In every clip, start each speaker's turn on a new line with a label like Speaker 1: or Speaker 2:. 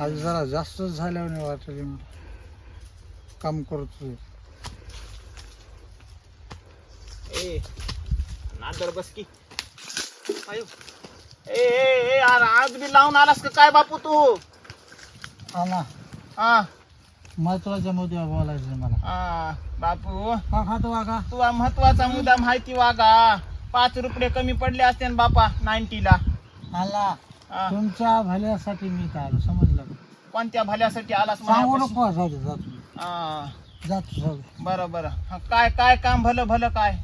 Speaker 1: आज जरा जास्तच वाटले मला काम करतोय.
Speaker 2: ए नादर बस की. आयो. ए ए ए अरे आज बी लावून आलास का काय बापू तू?
Speaker 1: आला.
Speaker 2: हा.
Speaker 1: महत्त्वाच्या मुद्द्यावर बोलायचं मला.
Speaker 2: हा बापू.
Speaker 1: खातो का
Speaker 2: तुला महत्त्वाचा मुद्दा माहिती वागा पाच रुपये कमी पडले असते ना बापा नाईन्टीला.
Speaker 1: आला. तुमच्या भल्यासाठी मी काय आलो समजलं का?
Speaker 2: कोणत्या भल्यासाठी आलास
Speaker 1: सांगू
Speaker 2: मायापाशी?
Speaker 1: नको जाऊ दे जातो
Speaker 2: हा,
Speaker 1: जातो जाऊ दे.
Speaker 2: बरं बरं. हा, काय काय काम भलं भलं काय?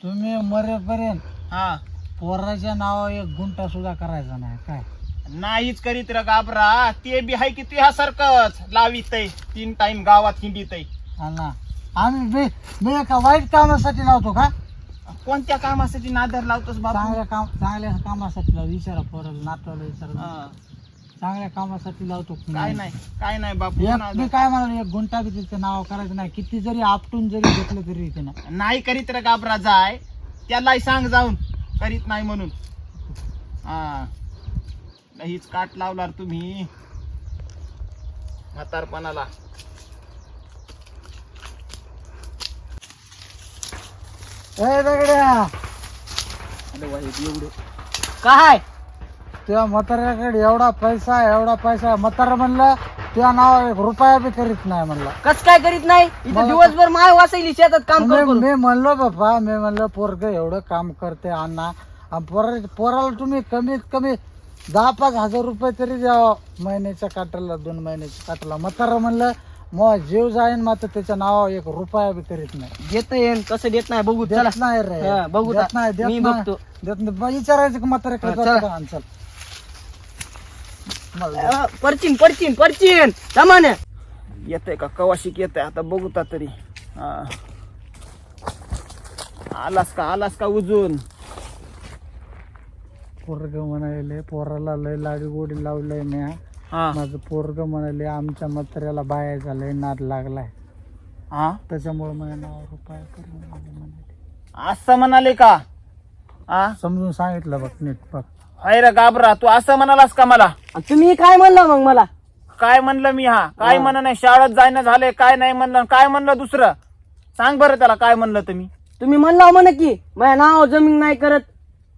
Speaker 1: तुम्ही मरेपर्यंत
Speaker 2: हा.
Speaker 1: पोराच्या नावावर एक गुंटा सुद्धा करायचा नाही काय?
Speaker 2: नाहीच करीत र गाबरा. ते बी हाय की तुझ्यासारखंच लावित तीन टाइम गावात हिंडीत
Speaker 1: आला आम्ही मी मी एका वाईट कामासाठी लावतो का?
Speaker 2: कोणत्या कामासाठी नादर लावतोस बापू
Speaker 1: चांगल्या काम चांगल्या कामासाठी लावतो विचारा पोराला नातवाला विचारा
Speaker 2: हा,
Speaker 1: चांगल्या कामासाठी लावतो
Speaker 2: काय नाही? काय नाही बापू
Speaker 1: एक
Speaker 2: नादर.
Speaker 1: काय म्हणाल एक गुंटा बी तिचं नाव करायचं नाही. किती जरी आपटून जरी घेतलं तरी इथे ना.
Speaker 2: नाही करीत रे गाबरा जाय. त्यालाही सांग जाऊन. करीत नाही म्हणून. हा. हीच काट लावणार तुम्ही. म्हातारपणाला
Speaker 1: ए दगड्या
Speaker 2: अरे वा, हे एवढे.
Speaker 3: काय?
Speaker 1: त्या म्हाताऱ्याकडे एवढा पैसा एवढा पैसा. म्हातारा म्हणलं त्या नाव एक रुपया बी करीत नाही म्हणलं.
Speaker 3: कस काय करीत नाही? इथं दिवसभर माय वाचली शेतात काम
Speaker 1: मी
Speaker 3: करून.
Speaker 1: मी म्हणलो बाप्पा मी म्हणलं पोरग एवढं काम करते अण्णा. आणि पोरा पोराला तुम्ही कमीत कमी दहा पाच हजार रुपये तरी द्यावं महिन्याच्या काटाला दोन महिन्याच्या काटाला. म्हातारा म्हणलं मग जीव जाईन मात्र त्याच्या नावावर एक रुपया बी करीत नाही.
Speaker 3: देत येईन कसं देत नाही बघू चला.
Speaker 1: देत नाही रे.
Speaker 3: हा, बघू
Speaker 1: देत
Speaker 3: आता.
Speaker 1: नाही देत
Speaker 3: मी
Speaker 1: नाही.
Speaker 3: बघतो.
Speaker 1: देत नाही. विचारायचं का म्हाताऱ्याकडे
Speaker 3: हा, चला.
Speaker 1: चल मला दे.
Speaker 3: अ, परचीन परचीन परचीन सामान्य
Speaker 2: येतंय का? कवाशिक येतंय. आता बघू ता तरी. हा. आलास का? आलास का उजून?
Speaker 1: पोरग म्हणाले पोराला लय लाडी गोडी लावलंय मी हा.
Speaker 2: हा
Speaker 1: माझं पोरग म्हणाले आमच्या म्हाताऱ्याला बायाचा लय नाद लागलाय.
Speaker 2: हा?
Speaker 1: त्याच्यामुळे माझ्या नावावर करून म्हणाले.
Speaker 2: असं म्हणाले का? हा?
Speaker 1: समजून सांगितलं बघ नीट बघ.
Speaker 2: हाय रे गाबरा तू असं म्हणालास का मला?
Speaker 3: आणि तुम्ही काय म्हणलं मग मला?
Speaker 2: काय म्हणलं मी हा? काय म्हणलं नाही शाळेत जायनं झालंय काय नाही म्हणलं काय म्हणलं दुसरं? सांग बरं त्याला काय म्हणलं तुम्ही.
Speaker 3: तुम्ही म्हणला म्हण की माझ्या नाव जमीन नाही करत.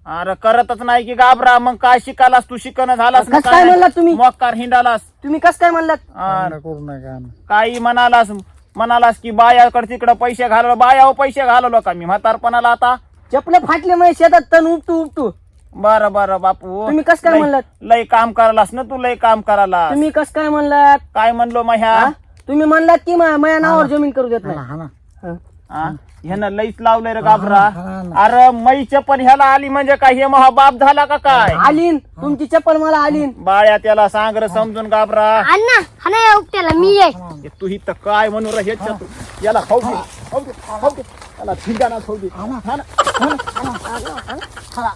Speaker 2: अरे करतच नाही की गाबरा मग काय शिकालास तू शिकणं झालास
Speaker 3: कसं काय म्हणलात तुम्ही?
Speaker 2: मोकार हिंडालास.
Speaker 3: तुम्ही कस काय म्हणलात?
Speaker 2: अरे
Speaker 1: काय करू नका
Speaker 2: काही म्हणालास म्हणालास की बायाकडे तिकडं पैसे घालवलो. बायावर पैसे घालवलो का मी? म्हातारपणाला आता?
Speaker 3: चपले फाटले माझ्या शेतात तण उपटू उपटू.
Speaker 2: बरं बरं बापू.
Speaker 3: तुम्ही कसं काय
Speaker 2: लय-
Speaker 3: म्हणलात?
Speaker 2: लय काम करायलास ना तू? लय काम करायला
Speaker 3: तुम्ही कस काय म्हणलात?
Speaker 2: काय म्हणलो मग ह्या
Speaker 3: हा? तुम्ही म्हणलात की मा- माझ्या नावावर जमीन करू देत नाही.
Speaker 1: हा ना.
Speaker 3: हा.
Speaker 2: हा? ह्यानं लईच लावलंय रे गाबरा
Speaker 1: हा, हा ना.
Speaker 2: अरे मैच्या पण ह्याला आली म्हणजे काय? हे महा बाप झाला का काय?
Speaker 3: आलीन. तुमची चप्पल मला आलीन.
Speaker 2: बाळ्या त्याला सांग रे समजून गाबरा
Speaker 4: अण्णा हा नाही उपट्याला मी
Speaker 2: हे. तू इथं काय म्हणू रे याला खाऊ दे खाऊ दे खाऊ दे. त्याला ठिकाणा खाऊ दे. हा ना, हा ना, हा ना, हा ना, हा ना.